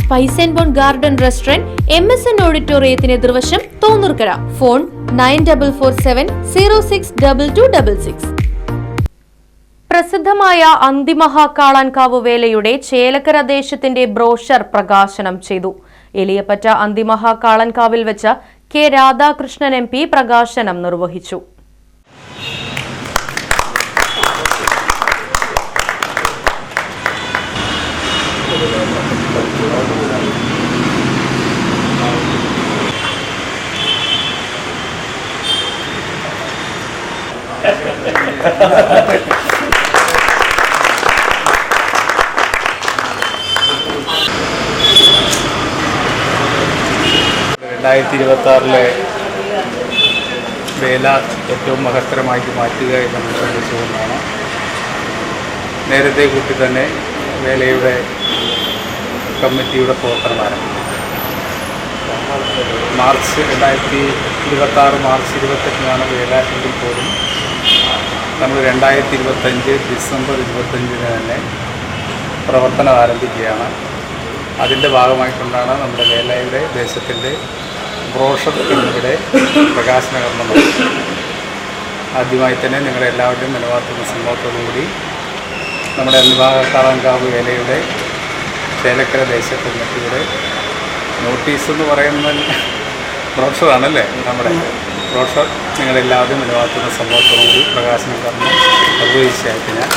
Spice and bone garden restaurant M S N ഓഡിറ്റോറിയത്തിന് എതിർവശം Thonnurkkara. Phone nine double four seven zero six double two double six. പ്രസിദ്ധമായ അന്തിമഹാക്കാളാൻകാവ് വേലയുടെ ചേലക്കര ദേശത്തിന്റെ brochure പ്രകാശനം ചെയ്തു. എലിയപ്പറ്റ അന്തിമഹാക്കാളൻകാവിൽ വെച്ച് K Radhakrishnan M പ്രകാശനം നിർവഹിച്ചു. രണ്ടായിരത്തി ഇരുപത്തി ആറിലെ വേല ഏറ്റവും മഹത്തരമാക്കി മാറ്റുക എന്ന് ശ്രമിച്ചുകൊണ്ടാണ് നേരത്തെ കൂട്ടി തന്നെ വേലയുടെ കമ്മിറ്റിയുടെ പ്രവർത്തനം മാർച്ച് രണ്ടായിരത്തി ഇരുപത്തി ആറ് മാർച്ച് ഇരുപത്തെട്ടിനാണ് വേല പോലും നമ്മൾ രണ്ടായിരത്തി ഇരുപത്തഞ്ച് ഡിസംബർ ഇരുപത്തഞ്ചിന് തന്നെ പ്രവർത്തനം ആരംഭിക്കുകയാണ്. അതിന്റെ ഭാഗമായിക്കൊണ്ടാണ് നമ്മുടെ വേലയുടെ ദേശത്തിന്റെ ബ്രോഷർ എന്നിവിടെ പ്രകാശനകരണം ആദ്യമായി തന്നെ നിങ്ങളെല്ലാവരുടെയും നിലവാരത്തിന്റെ സംഭവത്തോടുകൂടി നമ്മുടെ അനുഭാഗക്കാളങ്കാവ് വേലയുടെ ചേലക്കര ദേശ കമ്മിറ്റിയുടെ നോട്ടീസ് എന്ന് പറയുന്ന ബ്രോഷറാണല്ലേ നമ്മുടെ ബ്രോഷർ നിങ്ങളെല്ലാവരും നിലവാർത്തുന്ന സംഭവത്തോടുകൂടി പ്രകാശനം കർമ്മം നിർവഹിച്ചായിട്ട് ഞാൻ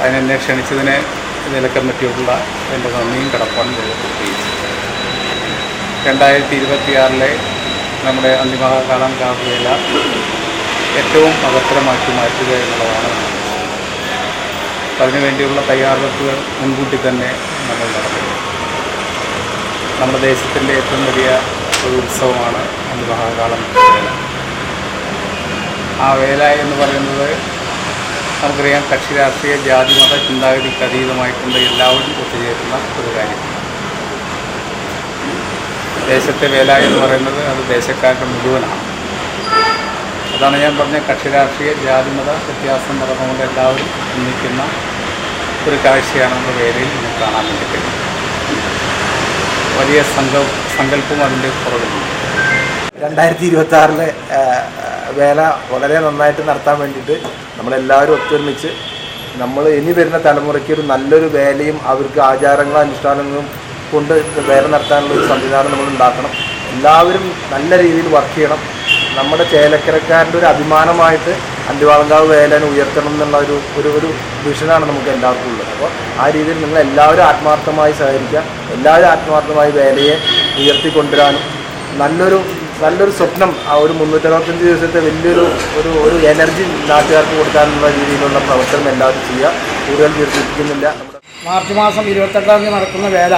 അതിനെന്നെ ക്ഷണിച്ചതിനെ നിലക്കമ്മിറ്റിയോടുള്ള എന്റെ നന്ദിയും കടപ്പാടും രേഖപ്പെടുത്തുകയും രണ്ടായിരത്തി ഇരുപത്തിയാറിലെ നമ്മുടെ അന്തിമഹാകാലം കാവുവേല ഏറ്റവും മഹത്തരമാക്കി മാറ്റുക എന്നുള്ളതാണ്. അതിനുവേണ്ടിയുള്ള തയ്യാറെടുപ്പുകൾ മുൻകൂട്ടി തന്നെ നമ്മൾ നടത്തുന്നു. നമ്മുടെ ദേശത്തിന്റെ ഏറ്റവും വലിയ ഒരു ഉത്സവമാണ് അന്തിമഹാകാലം വേല ആ വേല എന്ന് പറയുന്നത് നമുക്കറിയാം കക്ഷി രാഷ്ട്രീയ ജാതി മത ചിന്താഗതിക്ക് അതീതമായിക്കൊണ്ട് എല്ലാവരും ഒത്തുചേരുന്ന ഒരു കാര്യം. ദേശത്തെ വേല എന്ന് പറയുന്നത് അത് ദേശക്കാരുടെ മുഴുവനാണ്. അതാണ് ഞാൻ പറഞ്ഞ കക്ഷി രാഷ്ട്രീയ ജാതി മത വ്യത്യാസം നടന്നുകൊണ്ട് എല്ലാവരും ഒന്നിക്കുന്ന ഒരു കാഴ്ചയാണ് നമ്മുടെ വേലയിൽ നമുക്ക് കാണാൻ വേണ്ടി വലിയ സങ്ക സങ്കല്പം അതിന്റെ പുറകിലുണ്ട്. രണ്ടായിരത്തി ഇരുപത്തി ആറിലെ വേല വളരെ നന്നായിട്ട് നടത്താൻ വേണ്ടിയിട്ട് നമ്മളെല്ലാവരും ഒത്തൊരുമിച്ച് നമ്മൾ ഇനി വരുന്ന തലമുറയ്ക്ക് ഒരു നല്ലൊരു വേലയും അവർക്ക് ആചാരങ്ങളും അനുഷ്ഠാനങ്ങളും കൊണ്ട് വേല നടത്താനുള്ള ഒരു സംവിധാനം നമ്മൾ ഉണ്ടാക്കണം. എല്ലാവരും നല്ല രീതിയിൽ വർക്ക് ചെയ്യണം. നമ്മുടെ ചേലക്കരക്കാരന്റെ ഒരു അഭിമാനമായിട്ട് അന്തിവാളങ്കാവ് വേലൻ ഉയർത്തണം എന്നുള്ള ഒരു ഒരു ഒരു വിഷനാണ് നമുക്ക് എല്ലാവർക്കും ഉള്ളത്. അപ്പോൾ ആ രീതിയിൽ നിങ്ങൾ എല്ലാവരും ആത്മാർത്ഥമായി സഹകരിക്കുക. എല്ലാവരും ആത്മാർത്ഥമായി വേലയെ ഉയർത്തിക്കൊണ്ടുവരാനും നല്ലൊരു നല്ലൊരു സ്വപ്നം ആ ഒരു മുന്നൂറ്ററുപത്തഞ്ച് ദിവസത്തെ വലിയൊരു ഒരു ഒരു എനർജി നാട്ടുകാർക്ക് കൊടുക്കാനുള്ള രീതിയിലുള്ള പ്രവർത്തനം എല്ലാവരും ചെയ്യുക. കൂടുതൽ ദീർഘിപ്പിക്കുന്നില്ല. മാർച്ച് മാസം ഇരുപത്തെട്ടാം തീയതി നടക്കുന്ന വേല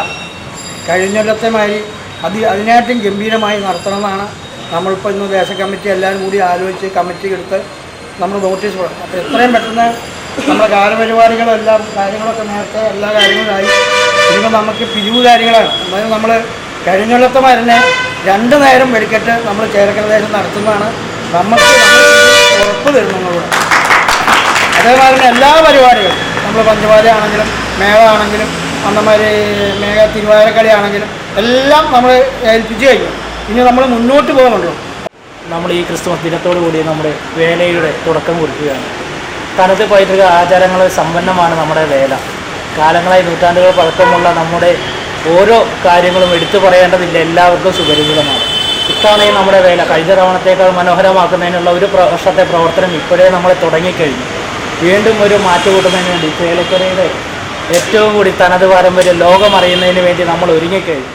കഴിഞ്ഞൊല്ലത്തെ മാതിരി അതി അതിനായിട്ടും ഗംഭീരമായി നടത്തണമെന്നാണ് നമ്മളിപ്പോൾ ഇന്ന് ദേശ കമ്മിറ്റി എല്ലാവരും കൂടി ആലോചിച്ച് കമ്മിറ്റി എടുത്ത് നമ്മൾ നോട്ടീസ് കൊടുക്കും അപ്പോൾ എത്രയും പെട്ടെന്ന് നമ്മുടെ എല്ലാം കാര്യങ്ങളൊക്കെ നേരത്തെ എല്ലാ കാര്യങ്ങളായി ഇനിയിപ്പോൾ നമുക്ക് പിരിവ് കാര്യങ്ങളാണ്. അതായത് നമ്മൾ കഴിഞ്ഞൊല്ലത്തെ മരുന്ന് രണ്ട് നേരം വെടിക്കെട്ട് നമ്മൾ ചേരക്കരദേശം നടത്തുന്നതാണ്. നമുക്ക് ഉറപ്പ് തരുന്നതോടെ അതേപോലെ തന്നെ എല്ലാ പരിപാടികളും നമ്മൾ പഞ്ചവാര ആണെങ്കിലും മേള ആണെങ്കിലും അന്നമാതിരി മേഘ തിരുവാരക്കളി ആണെങ്കിലും എല്ലാം നമ്മൾ ഏൽപ്പിച്ച് കഴിഞ്ഞു. ഇനി നമ്മൾ മുന്നോട്ട് പോകുന്നുള്ളൂ നമ്മൾ ഈ ക്രിസ്തുമസ് ദിനത്തോടു കൂടി നമ്മുടെ വേലയുടെ തുടക്കം കുറിക്കുകയാണ്. തനത് പൈതൃക ആചാരങ്ങൾ സമ്പന്നമാണ് നമ്മുടെ വേല. കാലങ്ങളായി നൂറ്റാണ്ടുകൾ പഴക്കമുള്ള നമ്മുടെ ഓരോ കാര്യങ്ങളും എടുത്തു പറയേണ്ടതില്ല. എല്ലാവർക്കും സുപരിചിതമാണ്. ഇത്തവണയും നമ്മുടെ വേല കഴിഞ്ഞ തവണത്തേക്കാൾ മനോഹരമാക്കുന്നതിനുള്ള ഒരു വർഷത്തെ പ്രവർത്തനം ഇപ്പോഴേ നമ്മൾ തുടങ്ങിക്കഴിഞ്ഞു. വീണ്ടും ഒരു മാറ്റുകൂട്ടുന്നതിന് വേണ്ടി ചേലക്കരയുടെ ഏറ്റവും കൂടി തനത് പാരമ്പര്യം ലോകമറിയുന്നതിന് വേണ്ടി നമ്മൾ ഒരുങ്ങിക്കഴിഞ്ഞു.